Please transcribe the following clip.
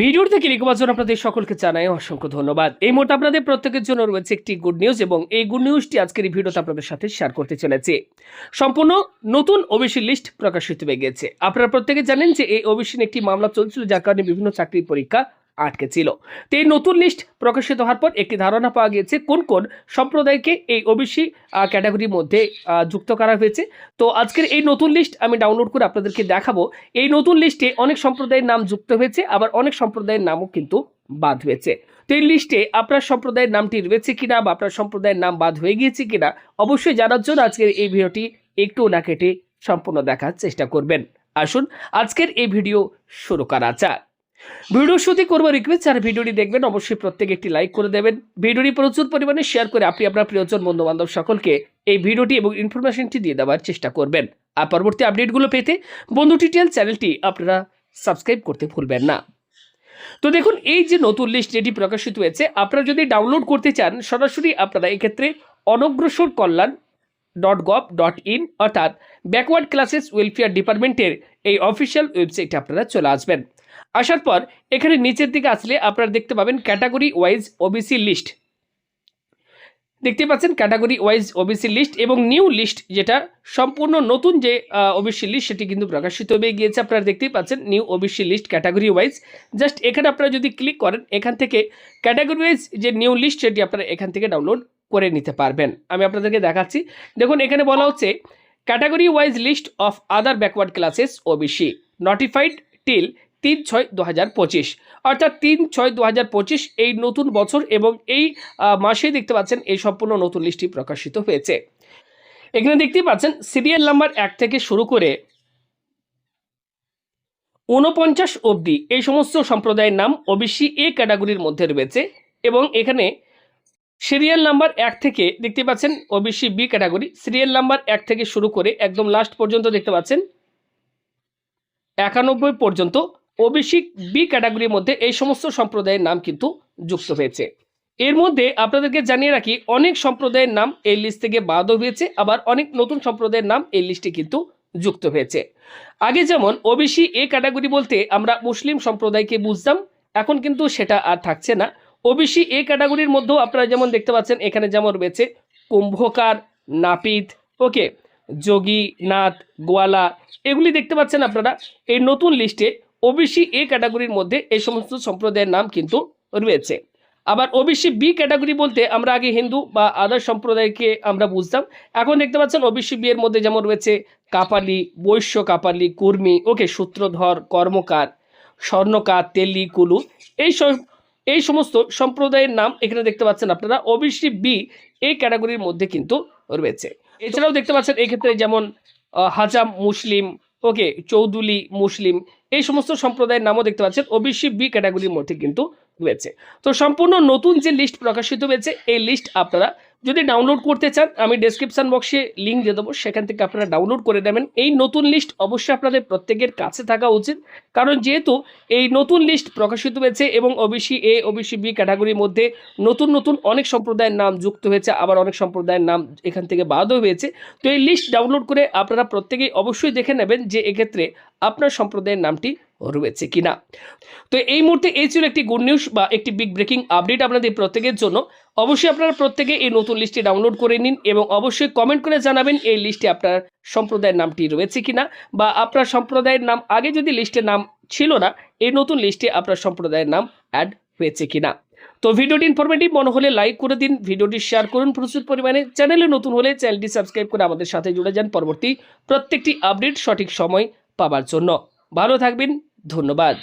ভিডিওর থেকে লিখবার জন্য আপনাদের সকলকে জানাই অসংখ্য ধন্যবাদ। এই মুহূর্তে আপনাদের প্রত্যেকের জন্য রয়েছে একটি গুড নিউজ এবং এই গুড নিউজটি আজকের এই ভিডিওতে আপনাদের সাথে শেয়ার করতে চলেছে। সম্পূর্ণ নতুন ওবিসি লিস্ট প্রকাশিত হয়ে গেছে। আপনারা প্রত্যেকে জানেন যে এই ওবিসি একটি মামলা চলছিল, যার কারণে বিভিন্ন চাকরির পরীক্ষা আটকে ছিল। তো এই নতুন লিস্ট প্রকাশিত হওয়ার পর একটি ধারণা পাওয়া গিয়েছে কোন কোন সম্প্রদায়কে এই ওবিসি ক্যাটাগরির মধ্যে যুক্ত করা হয়েছে। তো আজকের এই নতুন লিস্ট আমি ডাউনলোড করে আপনাদেরকে দেখাবো। এই নতুন লিস্টে অনেক সম্প্রদায়ের নাম যুক্ত হয়েছে, আবার অনেক সম্প্রদায়ের নামও কিন্তু বাদ হয়েছে। তো এই লিস্টে আপনার সম্প্রদায়ের নামটি রয়েছে কিনা বা আপনার সম্প্রদায়ের নাম বাদ হয়ে গিয়েছে কিনা, অবশ্যই জানার জন্য আজকের এই ভিডিওটি একটু না কেটে সম্পূর্ণ দেখার চেষ্টা করবেন। আসুন, আজকের এই ভিডিও শুরু করা যাক। ভিডিও শুরুতে করব রিকোয়েস্ট আর ভিডিওটি দেখবেন, অবশ্যই প্রত্যেকে একটি লাইক করে দেবেন। ভিডিওটি প্রচুর পরিমাণে শেয়ার করে আপনি আপনার প্রিয়জন বন্ধু বান্ধব সকলকে এই ভিডিওটি এবং ইনফরমেশনটি দিয়ে দেওয়ার চেষ্টা করবেন। আর পরবর্তী আপডেটগুলো পেতে বন্ধু টিটিএল চ্যানেলটি আপনারা সাবস্ক্রাইব করতে ভুলবেন না। তো দেখুন, এই যে নতুন লিস্ট যেটি প্রকাশিত হয়েছে, আপনারা যদি ডাউনলোড করতে চান, সরাসরি আপনারা এক্ষেত্রে অনগ্রসর কল্যাণ ডট গভ ডট ইন অর্থাৎ ব্যাকওয়ার্ড ক্লাসেস ওয়েলফেয়ার ডিপার্টমেন্টের এই অফিসিয়াল ওয়েবসাইটে আপনারা চলে আসবেন। আসার পর এখানে নিচের দিকে আসলে আপনারা দেখতে পাবেন ক্যাটাগরি ওয়াইজ ওবিসি লিস্ট দেখতে পাচ্ছেন ক্যাটাগরি ওয়াইজ ওবিসি লিস্ট এবং নিউ লিস্ট যেটা সম্পূর্ণ নতুন যে ওবিসি লিস্ট সেটি কিন্তু প্রকাশিত হয়ে গিয়েছে। আপনারা দেখতেই পাচ্ছেন new OBC list category wise just এখানে আপনারা যদি ক্লিক করেন, এখান থেকে ক্যাটাগরি ওয়াইজ যে নিউ লিস্ট সেটি আপনারা এখান থেকে ডাউনলোড করে নিতে পারবেন। আমি আপনাদেরকে দেখাচ্ছি। দেখুন, এখানে বলা হচ্ছে category wise list of other backward classes OBC notified till তিন ছয় দু হাজার পঁচিশ। অর্থাৎ তিন ছয় দু হাজার পঁচিশ এই নতুন বছর এবং এই মাসেই দেখতে পাচ্ছেন এই সম্পূর্ণ নতুন লিস্টটি প্রকাশিত হয়েছে। এখানে দেখতেই পাচ্ছেন সিরিয়াল নাম্বার এক থেকে শুরু করে ঊনপঞ্চাশ অবধি এই সমস্ত সম্প্রদায়ের নাম ওবিসি এ ক্যাটাগরির মধ্যে রয়েছে এবং এখানে সিরিয়াল নাম্বার এক থেকে দেখতে পাচ্ছেন OBC B category. Serial number এক থেকে শুরু করে একদম লাস্ট পর্যন্ত দেখতে পাচ্ছেন একানব্বই পর্যন্ত ওবিসি বি ক্যাটাগরির মধ্যে এই সমস্ত সম্প্রদায়ের নাম কিন্তু যুক্ত হয়েছে। এর মধ্যে আপনাদেরকে জানিয়ে রাখি, অনেক সম্প্রদায়ের নাম এই লিস্ট থেকে বাদও হয়েছে, আবার অনেক নতুন সম্প্রদায়ের নাম এই লিস্টে কিন্তু যুক্ত হয়েছে। আগে যেমন ওবিসি এ ক্যাটাগরি বলতে আমরা মুসলিম সম্প্রদায়কে বুঝতাম, এখন কিন্তু সেটা আর থাকছে না। ওবিসি এ ক্যাটাগরির মধ্যেও আপনারা যেমন দেখতে পাচ্ছেন, এখানে যেমন রয়েছে কুম্ভকার, নাপিত, ওকে যোগী নাথ গোয়ালা, এগুলি দেখতে পাচ্ছেন আপনারা। এই নতুন লিস্টে ওবিসি এ ক্যাটাগরির মধ্যে এই সমস্ত সম্প্রদায়ের নাম কিন্তু রয়েছে। আবার ওবিসি বি ক্যাটাগরি বলতে আমরা আগে হিন্দু বা আদার সম্প্রদায়কে আমরা বুঝতাম। এখন দেখতে পাচ্ছেন ওবিসি বি এর মধ্যে যেমন রয়েছে কাপালি, বৈশ্য কাপালি, কুর্মি ওকে সূত্রধর, কর্মকার, স্বর্ণকার, তেলি, কুলু। এই এই সমস্ত সম্প্রদায়ের নাম এখানে দেখতে পাচ্ছেন আপনারা। ওবিসি বি এই ক্যাটাগরির মধ্যে কিন্তু রয়েছে। এছাড়াও দেখতে পাচ্ছেন এক্ষেত্রে যেমন হাজাম মুসলিম ওকে চৌধুরী মুসলিম এই সমস্ত সম্প্রদায়ের নামও দেখতে পাচ্ছেন ওবিসি বি ক্যাটাগরির মধ্যে কিন্তু রয়েছে। তো সম্পূর্ণ নতুন যে লিস্ট প্রকাশিত হয়েছে, এই লিস্ট আপনারা যদি ডাউনলোড করতে চান, আমি ডেসক্রিপশন বক্সে লিঙ্ক দিয়ে দেবো। সেখান থেকে আপনারা ডাউনলোড করে নেবেন। এই নতুন লিস্ট অবশ্যই আপনাদের প্রত্যেকের কাছে থাকা উচিত। কারণ যেহেতু এই নতুন লিস্ট প্রকাশিত হয়েছে এবং ওবিসি এ ওবিসি বি ক্যাটাগরির মধ্যে নতুন নতুন অনেক সম্প্রদায়ের নাম যুক্ত হয়েছে, আবার অনেক সম্প্রদায়ের নাম এখান থেকে বাদও হয়েছে। তো এই লিস্ট ডাউনলোড করে আপনারা প্রত্যেকেই অবশ্যই দেখে নেবেন যে এক্ষেত্রে আপনার সম্প্রদায়ের নামটি রয়েছে কিনা। তো এই মুহূর্তে এই ছিল একটি গুড নিউজ বা একটি বিগ ব্রেকিং আপডেট আপনাদের প্রত্যেকের জন্য। অবশ্যই আপনারা প্রত্যেকে এই নতুন লিস্টটি ডাউনলোড করে নিন এবং অবশ্যই কমেন্ট করে জানাবেন এই লিস্টে আপনার সম্প্রদায়ের নামটি রয়েছে কিনা বা আপনার সম্প্রদায়ের নাম আগে যদি লিস্টে নাম ছিল না, এই নতুন লিস্টে আপনার সম্প্রদায়ের নাম অ্যাড হয়েছে কিনা। তো ভিডিওটি ইনফরমেটিভ মনে হলে লাইক করে দিন, ভিডিওটি শেয়ার করুন, প্রচুর পরিমাণে চ্যানেলে নতুন হলে চ্যানেলটি সাবস্ক্রাইব করে আমাদের সাথে জুড়ে যান পরবর্তী প্রত্যেকটি আপডেট সঠিক সময় পাবার জন্য। ভালো থাকবেন, ধন্যবাদ।